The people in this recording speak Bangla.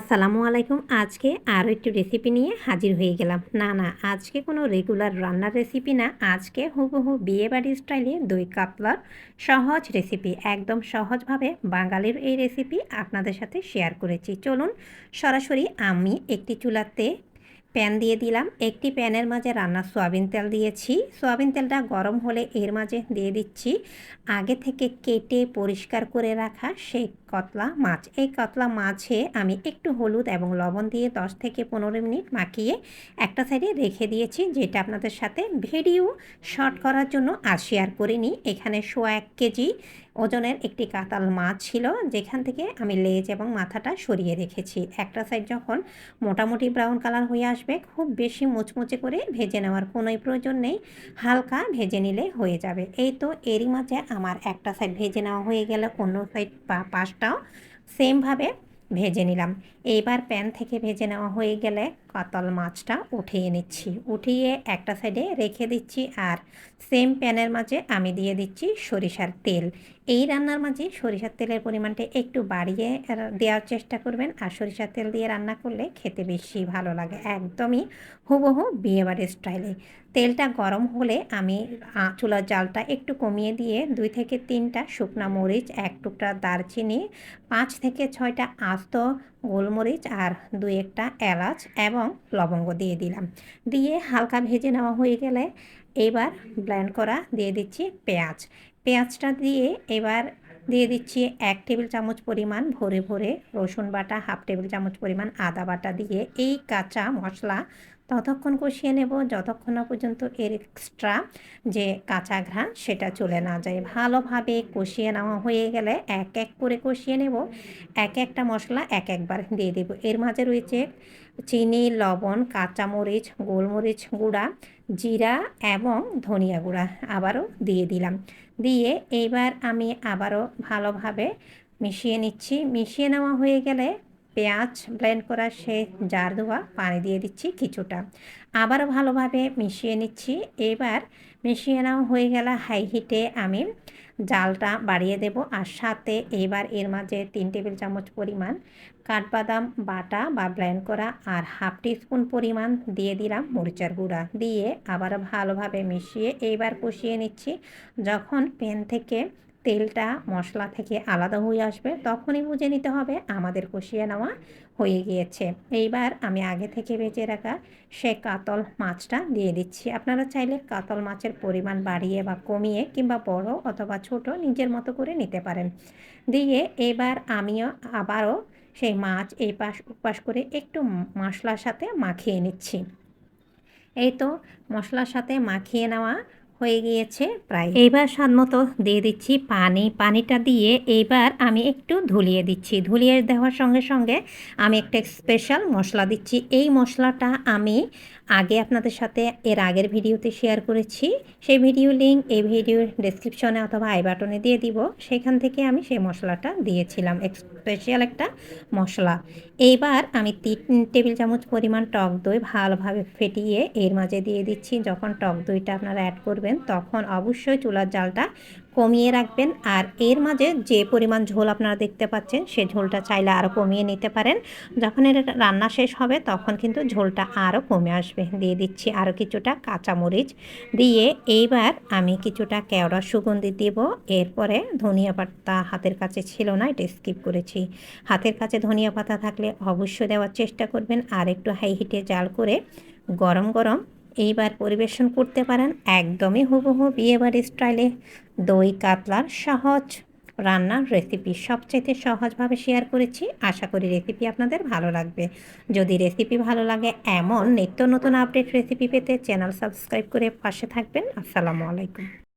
আসসালামু আলাইকুম। আজকে আরও একটু রেসিপি নিয়ে হাজির হয়ে গেলাম। না না, আজকে কোনো রেগুলার রান্নার রেসিপি না। আজকে হুবহু বিয়েবাড়ির স্টাইলে দই কাতলার সহজ রেসিপি একদম সহজভাবে বাঙালির এই রেসিপি আপনাদের সাথে শেয়ার করেছি। চলুন, সরাসরি আমি একটি চুলাতে প্যান দিয়ে দিলাম। একটি প্যানের মাঝে রান্নার সোয়াবিন তেল দিয়েছি। সোয়াবিন তেলটা গরম হলে এর মাঝে দিয়ে দিচ্ছি। আগে থেকে কেটে পরিষ্কার করে রাখা সেই কতলা মাছ। এই কতলা মাছে আমি একটু হলুদ এবং লবণ দিয়ে 10 থেকে পনেরো মিনিট মাখিয়ে একটা সাইডে রেখে দিয়েছি, যেটা আপনাদের সাথে ভিডিও শর্ট করার জন্য আর শেয়ার করিনি। এখানে শো এক কেজি ওজনের একটি কাতাল মাছ ছিল, যেখান থেকে আমি লেজ এবং মাথাটা সরিয়ে রেখেছি। একটা সাইড যখন মোটামুটি ব্রাউন কালার হয়ে আসবে, খুব বেশি মুচমুচে করে ভেজে নেওয়ার কোনোই প্রয়োজন নেই, হালকা ভেজে নিলে হয়ে যাবে। এই তো এরই মাঝে আমার একটা সাইড ভেজে নেওয়া হয়ে গেলে, অন্য সাইড বা পাশটাও সেমভাবে ভেজে নিলাম। এইবার প্যান থেকে ভেজে নেওয়া হয়ে গেলে কাতল মাছটা উঠিয়ে নিচ্ছি। উঠিয়ে একটা সাইডে রেখে দিচ্ছি আর সেম প্যানের মাঝে আমি দিয়ে দিচ্ছি সরিষার তেল। এই রান্নার মাঝে সরিষার তেলের পরিমাণটা একটু বাড়িয়ে দেওয়ার চেষ্টা করবেন আর সরিষার তেল দিয়ে রান্না করলে খেতে বেশি ভালো লাগে, একদমই হুবহু বিয়েবাড়ির স্টাইলে তেলটা গরম হলে আমি চুলার জালটা একটু কমিয়ে দিয়ে দুই থেকে তিনটা শুকনা মরিচ, এক টুকরা দারচিনি, পাঁচ থেকে ছয়টা আস্ত গোলমরিচ আর দু একটা এলাচ এবং লবঙ্গ দিয়ে দিলাম। দিয়ে হালকা ভেজে নেওয়া হয়ে গেলে এবার ব্লেন্ড করা দিয়ে দিচ্ছি পেঁয়াজ। পেঁয়াজটা দিয়ে এবার দিয়ে দিচ্ছি এক টেবিল চামচ পরিমাণ ভরে ভরে রসুন বাটা, হাফ টেবিল চামচ পরিমাণ আদা বাটা দিয়ে এই কাঁচা মশলা ততক্ষণ কষিয়ে নেব, যতক্ষণ না পর্যন্ত এর এক্সট্রা যে কাঁচা ঘ্রাণ সেটা চলে না যায়। ভালোভাবে কষিয়ে নেওয়া হয়ে গেলে এক এক করে কষিয়ে নেব। এক একটা মশলা এক একবার দিয়ে দেব। এর মাঝে রয়েছে চিনি, লবণ, কাঁচামরিচ, গোলমরিচ গুঁড়া, জিরা এবং ধনিয়া গুঁড়া আবারও দিয়ে দিলাম। দিয়ে এইবার আমি আবারও ভালোভাবে মিশিয়ে নিচ্ছি। মিশিয়ে নেওয়া হয়ে গেলে পেঁয়াজ ব্লেন্ড করা সে জার ধোয়া পানি দিয়ে দিচ্ছি কিছুটা। আবারও ভালোভাবে মিশিয়ে নিচ্ছি। এবার মিশিয়ে নেওয়া হয়ে গেল হাই হিটে আমি জালটা বাড়িয়ে দেব। আর সাথে এবার এর মাঝে তিন টেবিল চামচ পরিমাণ কাঠবাদাম বাটা বা ব্লেন্ড করা আর হাফ টিস্পুন পরিমাণ দিয়ে দিলাম মরিচার গুঁড়া। দিয়ে আবার ভালোভাবে মিশিয়ে এইবার কষিয়ে নিচ্ছি। যখন প্যান থেকে তেলটা মশলা থেকে আলাদা হয়ে আসবে, তখনই বুঝে নিতে হবে। আমাদের কষিয়ে নেওয়া হয়ে গিয়েছে। এইবার আমি আগে থেকে বেঁচে রাখা সে কাতল মাছটা দিয়ে দিচ্ছি। আপনারা চাইলে কাতল মাছের পরিমাণ বাড়িয়ে বা কমিয়ে কিংবা বড় অথবা ছোট নিজের মতো করে নিতে পারেন। দিয়ে এবার আমিও আবারও সেই মাছ এই পাশ উপাস করে একটু মশলার সাথে মাখিয়ে নিচ্ছি। এই তো মশলার সাথে মাখিয়ে নেওয়া হয়ে গিয়েছে প্রায়। এইবার স্বাদ মতো দিয়ে দিচ্ছি পানি। পানিটা দিয়ে এইবার আমি একটু ধুলিয়ে দিচ্ছি। ধুলিয়ে দেওয়ার সঙ্গে সঙ্গে আমি একটা স্পেশাল মশলা দিচ্ছি। এই মশলাটা আমি আগে আপনাদের সাথে এর আগের ভিডিওতে শেয়ার করেছি। সেই ভিডিও লিঙ্ক এই ভিডিওর ডিসক্রিপশনে অথবা আই বাটনে দিয়ে দিব। সেখান থেকে আমি সেই মশলাটা দিয়েছিলাম। স্পেশাল একটা মশলা। এইবার আমি তিন টেবিল চামচ পরিমাণ টক দই ভালোভাবে ফেটিয়ে এর মাঝে দিয়ে দিচ্ছি। যখন টক দইটা আপনারা অ্যাড করবেন তখন অবশ্যই চুলার জালটা কমিয়ে রাখবেন। আর এর মাঝে যে পরিমাণ ঝোল আপনারা দেখতে পাচ্ছেন, সে ঝোলটা চাইলে আরও কমিয়ে নিতে পারেন। যখন এটা রান্না শেষ হবে, তখন কিন্তু ঝোলটা আরও কমে আসবে। দিয়ে দিচ্ছি আরও কিছুটা কাঁচামরিচ। দিয়ে এইবার আমি কিছুটা কেওড়া সুগন্ধি দেব। এরপরে ধনিয়া পাতা হাতের কাছে ছিল না, এটা স্কিপ করেছি। হাতের কাছে ধনিয়া পাতা থাকলে অবশ্যই দেওয়ার চেষ্টা করবেন। আর একটু হাই হিটে জাল করে গরম গরম এইবার পরিবেশন করতে পারেন একদমই হুবহু বিয়েবাড়ির স্টাইলে। দই, কাতলার সহজ রান্নার রেসিপি সবচেয়ে সহজভাবে শেয়ার করেছি। আশা করি রেসিপি আপনাদের ভালো লাগবে। যদি রেসিপি ভালো লাগে, এমন নিত্য নতুন আপডেট রেসিপি পেতে চ্যানেল সাবস্ক্রাইব করে পাশে থাকবেন। আসসালামু আলাইকুম।